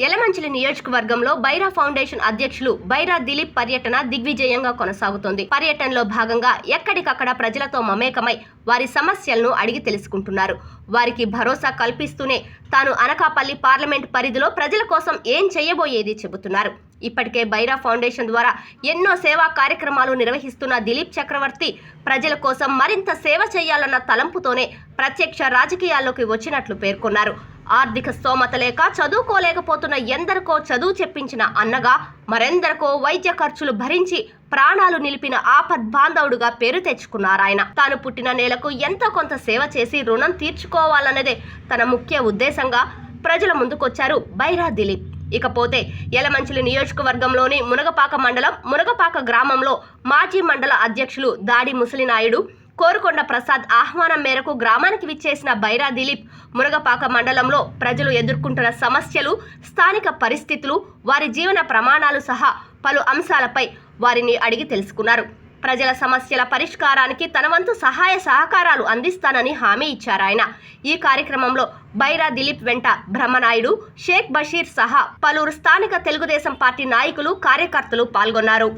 యలమంచిలి నియోజకవర్గంలో బైరా ఫౌండేషన్ అధ్యక్షులు బైరా దిలీప్ పర్యటన దిగ్విజయంగా కొనసాగుతోంది. పర్యటనలో భాగంగా ఎక్కడికక్కడ ప్రజలతో మమేకమై వారి సమస్యలను అడిగి తెలుసుకుంటున్నారు. వారికి భరోసా కల్పిస్తూనే తాను అనకాపల్లి పార్లమెంట్ పరిధిలో ప్రజల కోసం ఏం చేయబోయేది చెబుతున్నారు. ఇప్పటికే బైరా ఫౌండేషన్ ద్వారా ఎన్నో సేవా కార్యక్రమాలు నిర్వహిస్తున్న దిలీప్ చక్రవర్తి ప్రజల కోసం మరింత సేవ చేయాలన్న తలంపుతోనే ప్రత్యక్ష రాజకీయాల్లోకి వచ్చినట్లు పేర్కొన్నారు. ఆర్థిక స్తోమత లేక చదువుకోలేకపోతున్న ఎందరికో చదువు చెప్పించిన అన్నగా మరెందరికో వైద్య ఖర్చులు భరించి ప్రాణాలు నిలిపిన ఆపద్ బాంధవుడుగా పేరు తెచ్చుకున్నారాయన తాను పుట్టిన నేలకు ఎంతో కొంత సేవ చేసి రుణం తీర్చుకోవాలన్నదే తన ముఖ్య ఉద్దేశంగా ప్రజల ముందుకొచ్చారు బైరా దిలీప్. ఇకపోతే యలమంచిలి నియోజకవర్గంలోని మునగపాక మండలం మునగపాక గ్రామంలో మాజీ మండల అధ్యక్షులు దాడి ముసలినాయుడు కోరుకొండ ప్రసాద్ ఆహ్వానం మేరకు గ్రామానికి విచ్చేసిన బైరా దిలీప్ మునగపాక మండలంలో ప్రజలు ఎదుర్కొంటున్న సమస్యలు స్థానిక పరిస్థితులు వారి జీవన ప్రమాణాలు సహా పలు అంశాలపై వారిని అడిగి తెలుసుకున్నారు. ప్రజల సమస్యల పరిష్కారానికి తన వంతు సహాయ సహకారాలు అందిస్తానని హామీ ఇచ్చారు ఆయన. ఈ కార్యక్రమంలో బైరా దిలీప్ వెంట బ్రహ్మనాయుడు షేక్ బషీర్ సహా పలువురు స్థానిక తెలుగుదేశం పార్టీ నాయకులు కార్యకర్తలు పాల్గొన్నారు.